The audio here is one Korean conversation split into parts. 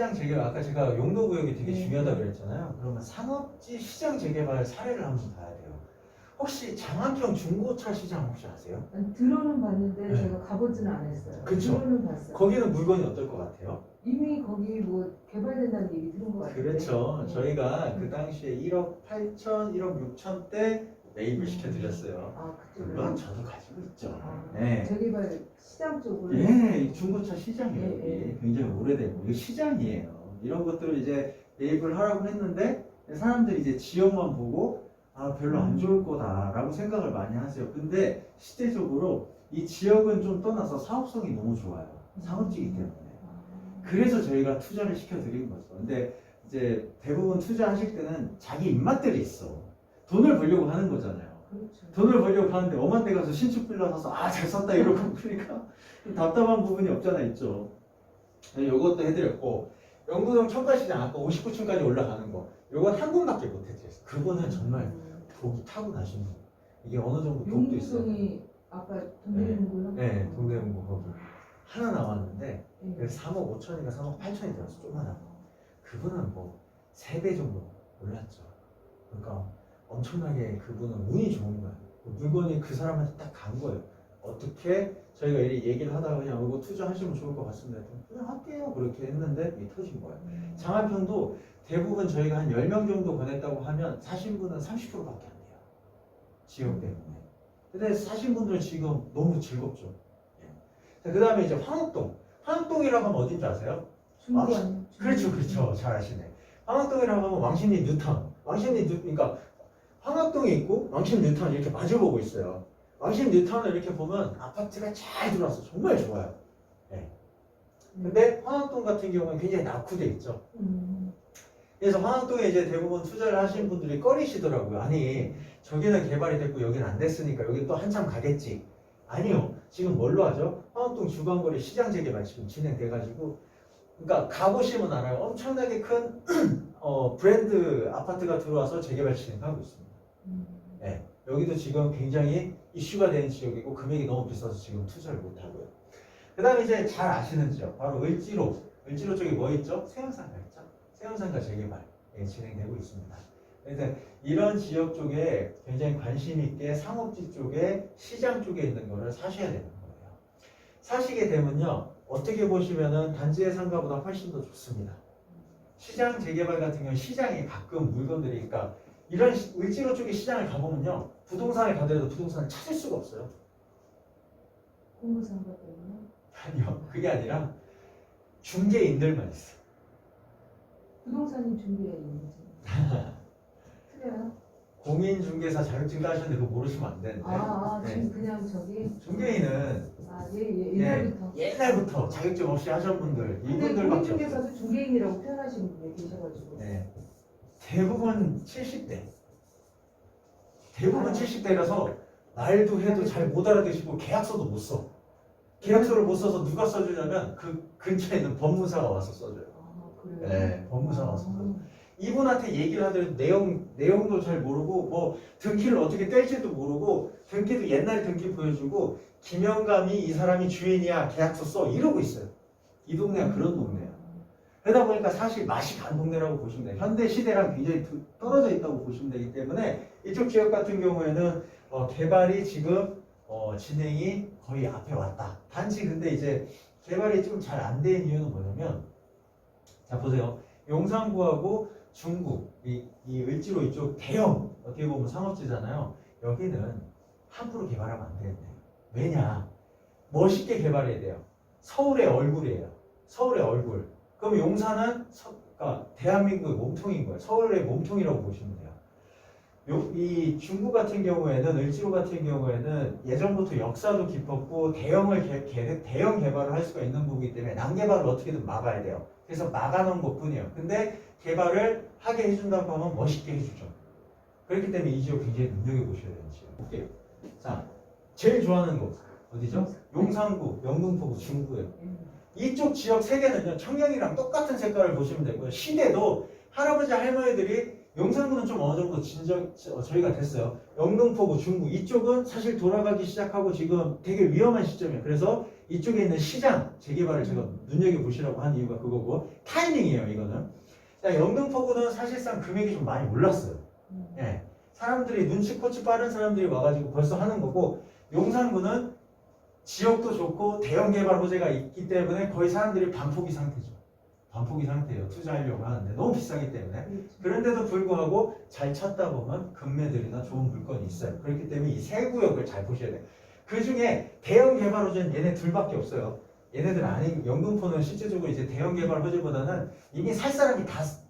시장 재개발 아까 제가 용도 구역이 되게 네. 중요하다 그랬잖아요. 그러면 상업지 시장 재개발 사례를 한번 봐야 돼요. 혹시 장안평 중고차 시장 혹시 아세요? 아니, 들어는 봤는데 네. 제가 가보지는 않았어요. 그쵸. 들어는 봤어요. 거기는 물건이 어떨 것 같아요? 이미 거기 뭐 개발된다는 얘기 들은 것 같아요. 그렇죠. 저희가 그 당시에 1억 8천, 1억 6천 대 매입을 시켜드렸어요. 아 그쪽으로. 물론 저도 가지고 있죠. 아, 네. 재개발 시장 쪽으로. 예, 이 중고차 시장이에요. 예, 여기. 예. 굉장히 오래되고 이거 시장이에요. 이런 것들을 이제 매입을 하라고 했는데 사람들이 이제 지역만 보고 아 별로 안 좋을 거다라고 생각을 많이 하세요. 근데 실제적으로 이 지역은 좀 떠나서 사업성이 너무 좋아요. 상업지기 때문에. 아, 그래서 저희가 투자를 시켜드린 거죠. 근데 이제 대부분 투자하실 때는 자기 입맛들이 있어. 돈을 벌려고 하는 거잖아요. 그렇죠. 돈을 벌려고 하는데 엄한 데 가서 신축 빌라 사서 아잘 샀다 이러고 그러니까 좀 답답한 부분이 없잖아 있죠. 네, 요것도 해드렸고 영구동 청가시장 아까 59층까지 올라가는 거 요건 한 군밖에 못했죠. 그거는 정말 음. 독이 타고나신 분. 이게 어느 정도 독도 있어요. 아까 동대문구나. 네, 동대문구 거기 하나 나왔는데 네. 그래서 3억 5천인가 3억 8천이 들었어 조그마한 거. 그분은 뭐 3배 정도 올랐죠. 그러니까 엄청나게 그분은 운이 좋은 거예요. 물건이 그 사람한테 딱 간 거예요. 어떻게 저희가 이 얘기를 하다가 그냥 이거 투자하시면 좋을 것 같습니다. 그냥 할게요. 그렇게 했는데 이게 터진 거예요. 음. 장안평도 대부분 저희가 한 10명 정도 권했다고 하면 사신 분은 30%밖에 안 돼요. 지역 때문에. 근데 사신 분들은 지금 너무 즐겁죠. 예. 그 다음에 이제 황옥동. 황옥동이라고 하면 어딘지 아세요? 중구 아? 그렇죠, 그렇죠. 잘 아시네. 황학동이라고 하면 왕십리 뉴타운. 왕십리 뉴, 그러니까 황학동이 있고 왕십 뉴타운 이렇게 마주보고 있어요. 왕십 뉴타운을 이렇게 보면 아파트가 잘 들어왔어. 정말 좋아요. 네. 근데 황학동 같은 경우는 굉장히 낙후돼 있죠. 음. 그래서 황학동에 이제 대부분 투자를 하신 분들이 꺼리시더라고요. 아니, 저기는 개발이 됐고 여기는 안 됐으니까 여기 또 한참 가겠지. 아니요. 지금 뭘로 하죠? 황학동 주간거리 시장 재개발 지금 진행돼가지고 그러니까 가보시면 알아요. 엄청나게 큰 어, 브랜드 아파트가 들어와서 재개발 진행하고 있습니다. 음. 네, 여기도 지금 굉장히 이슈가 되는 지역이고 금액이 너무 비싸서 지금 투자를 못 하고요. 그 다음에 이제 잘 아시는 지역 바로 을지로. 을지로 쪽에 뭐 있죠? 세운상가 있죠? 세운상가 재개발 예, 진행되고 있습니다. 이런 지역 쪽에 굉장히 관심 있게 상업지 쪽에 시장 쪽에 있는 거를 사셔야 되는 거예요. 사시게 되면요 어떻게 보시면은 단지의 상가보다 훨씬 더 좋습니다. 시장 재개발 같은 경우 시장에 가끔 물건들이 그러니까 이런 시- 을지로 쪽에 시장을 가보면요 부동산을 가더라도 부동산을 찾을 수가 없어요. 공부상가 때문에. 아니요 그게 아니라 중개인들만 있어. 부동산이 준비해 있는 거지. 틀려요? 공인중개사 자격증 따셨는데 그거 모르시면 안 되는데. 아, 아 네. 지금 그냥 저기. 중개인은 아, 예, 예, 예, 옛날부터. 옛날부터 자격증 없이 하신 분들 근데 이분들밖에. 공인중개사도 중개인이라고 표현하시는 분이 계셔가지고. 네. 대부분 70대. 대부분 아. 70대라서 말도 해도 잘 못 알아듣시고 계약서도 못 써. 계약서를 못 써서 누가 써주냐면 그 근처에 있는 법무사가 와서 써줘요. 아, 그래요? 네, 법무사가 와서 아, 써줘요. 이분한테 얘기를 하더라도 내용, 내용도 잘 모르고 뭐 등기를 어떻게 뗄지도 모르고 등기도 옛날 등기 보여주고 김영감이 이 사람이 주인이야 계약서 써 이러고 있어요. 이 동네가 그런 동네예요. 그러다 보니까 사실 맛이 간 동네라고 보시면 돼요. 현대 시대랑 굉장히 두- 떨어져 있다고 보시면 되기 때문에 이쪽 지역 같은 경우에는 어, 개발이 지금 어, 진행이 거의 앞에 왔다. 단지 근데 이제 개발이 좀 잘 안 된 이유는 뭐냐면 자 보세요. 용산구하고 중구 이, 이 을지로 이쪽 대형 어떻게 보면 상업지잖아요. 여기는 함부로 개발하면 안 되는데요. 왜냐? 멋있게 개발해야 돼요. 서울의 얼굴이에요. 서울의 얼굴. 그럼 용산은 서, 그러니까 대한민국의 몸통인 거예요. 서울의 몸통이라고 보시면 돼요. 요, 이 중구 같은 경우에는 을지로 같은 경우에는 예전부터 역사도 깊었고 대형을 개, 개- 대형 개발을 할 수가 있는 부분이기 때문에 난개발을 어떻게든 막아야 돼요. 그래서 막아놓은 것뿐이에요. 근데 개발을 하게 해준다고 하면 멋있게 해주죠. 그렇기 때문에 이 지역 굉장히 눈여겨 보셔야 되는 지역. 볼게요. 자, 제일 좋아하는 곳 어디죠? 용산구, 영등포구, 중구예요. 음. 이쪽 지역 세 개는요 청량이랑 똑같은 색깔을 보시면 되고요 시대도 할아버지 할머니들이 용산구는 좀 어느 정도 진정 어, 저희가 됐어요 영등포구 중구 이쪽은 사실 돌아가기 시작하고 지금 되게 위험한 시점이에요 그래서 이쪽에 있는 시장 재개발을 제가 눈여겨 보시라고 한 이유가 그거고 타이밍이에요 이거는. 자 영등포구는 사실상 금액이 좀 많이 올랐어요. 음. 예. 사람들이 눈치 코치 빠른 사람들이 와가지고 벌써 하는 거고 용산구는 지역도 좋고 대형 개발 호재가 있기 때문에 거의 사람들이 반포기 상태죠. 반포기 상태예요. 투자하려고 하는데 너무 비싸기 때문에. 그렇죠. 그런데도 불구하고 잘 찾다 보면 금매들이나 좋은 물건이 있어요. 그렇기 때문에 이 세 구역을 잘 보셔야 돼요. 그 중에 대형 개발 호재는 얘네 둘밖에 없어요. 얘네들 아니 영등포는 실제적으로 이제 대형 개발 호재보다는 이미 살 사람이 다 쓰-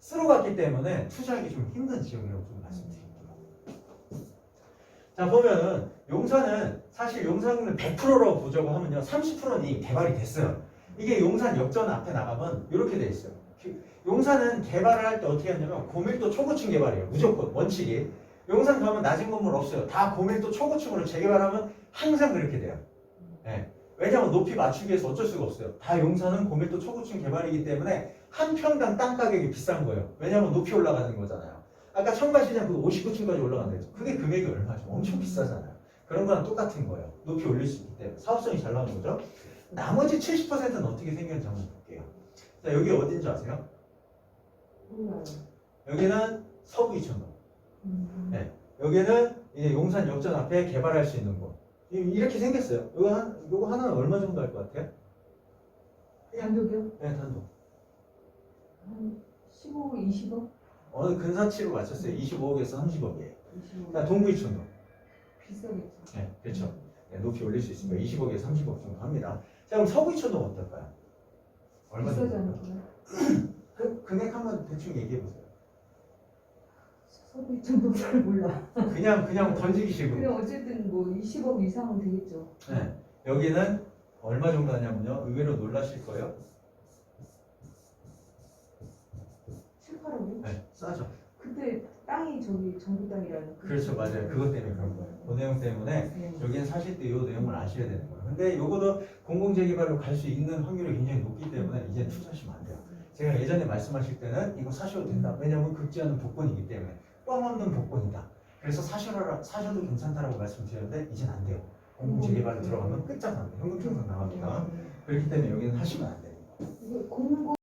쓸어갔기 때문에 투자하기 좀 힘든 지역이라고 좀 말씀드릴게요. 자 보면은 용산은 사실 용산은 100%라고 보자고 하면요 30%는 이미 개발이 됐어요. 이게 용산 역전 앞에 나가면 이렇게 돼 있어요. 용산은 개발을 할 때 어떻게 하냐면 고밀도 초고층 개발이에요. 무조건 원칙이. 용산 가면 낮은 건물 없어요. 다 고밀도 초고층으로 재개발하면 항상 그렇게 돼요. 예. 왜냐하면 높이 맞추기 위해서 어쩔 수가 없어요. 다 용산은 고밀도 초고층 개발이기 때문에 한 평당 땅 가격이 비싼 거예요. 왜냐하면 높이 올라가는 거잖아요. 아까 청바시장 그 59층까지 올라간다 했죠. 그게 금액이 얼마죠? 엄청 비싸잖아요. 그런 거랑 똑같은 거예요. 높이 올릴 수 있기 때문에 사업성이 잘 나오는 거죠. 나머지 70%는 어떻게 생겼는지 한번 볼게요. 자 여기 어딘지 아세요? 몰라요. 여기는 서부 이천동. 음. 네. 여기는 이제 용산 역전 앞에 개발할 수 있는 곳. 이- 이렇게 생겼어요. 이거 한 요거 하나는 얼마 정도 할 것 같아요? 단독이요? 네, 단독. 한 15, 20억? 어느 근사치로 맞췄어요. 25억에서 30억이에요. 25억. 자, 동부 이천동. 비싸겠죠. 네, 그렇죠. 네, 높이 올릴 수 있으니까 20억에서 30억 정도 합니다. 자, 그럼 서부 이천동 어떨까요? 얼마 비싸지 정도? 않을까요? 그 금액 한번 대충 얘기해 보세요. 서부 이천도 잘 몰라. 그냥 그냥 던지기 식으로. 그냥 어쨌든 뭐 20억 이상은 되겠죠. 네. 여기는 얼마 정도 하냐면요. 의외로 놀라실 거예요. 7, 8억이요? 네, 싸죠. 그때 땅이 저기 정부 땅이라는. 그- 그렇죠, 맞아요. 그것 때문에 그런 거예요. 그 내용 때문에 네. 여기는 사실 때이 내용을 아셔야 되는 거예요. 근데 요거도 공공재개발로 갈 수 있는 확률이 굉장히 높기 때문에 이제 투자하시면 안 돼요. 제가 예전에 말씀하실 때는 이거 사셔도 된다. 왜냐하면 극지하는 복권이기 때문에 뻥 없는 복권이다. 그래서 사셔라, 사셔도 괜찮다라고 말씀드렸는데 이젠 안 돼요. 공공재개발로 들어가면 끝장납니다. 현금청산 나갑니다. 네. 그렇기 때문에 여기는 하시면 안 돼요. 이거 공고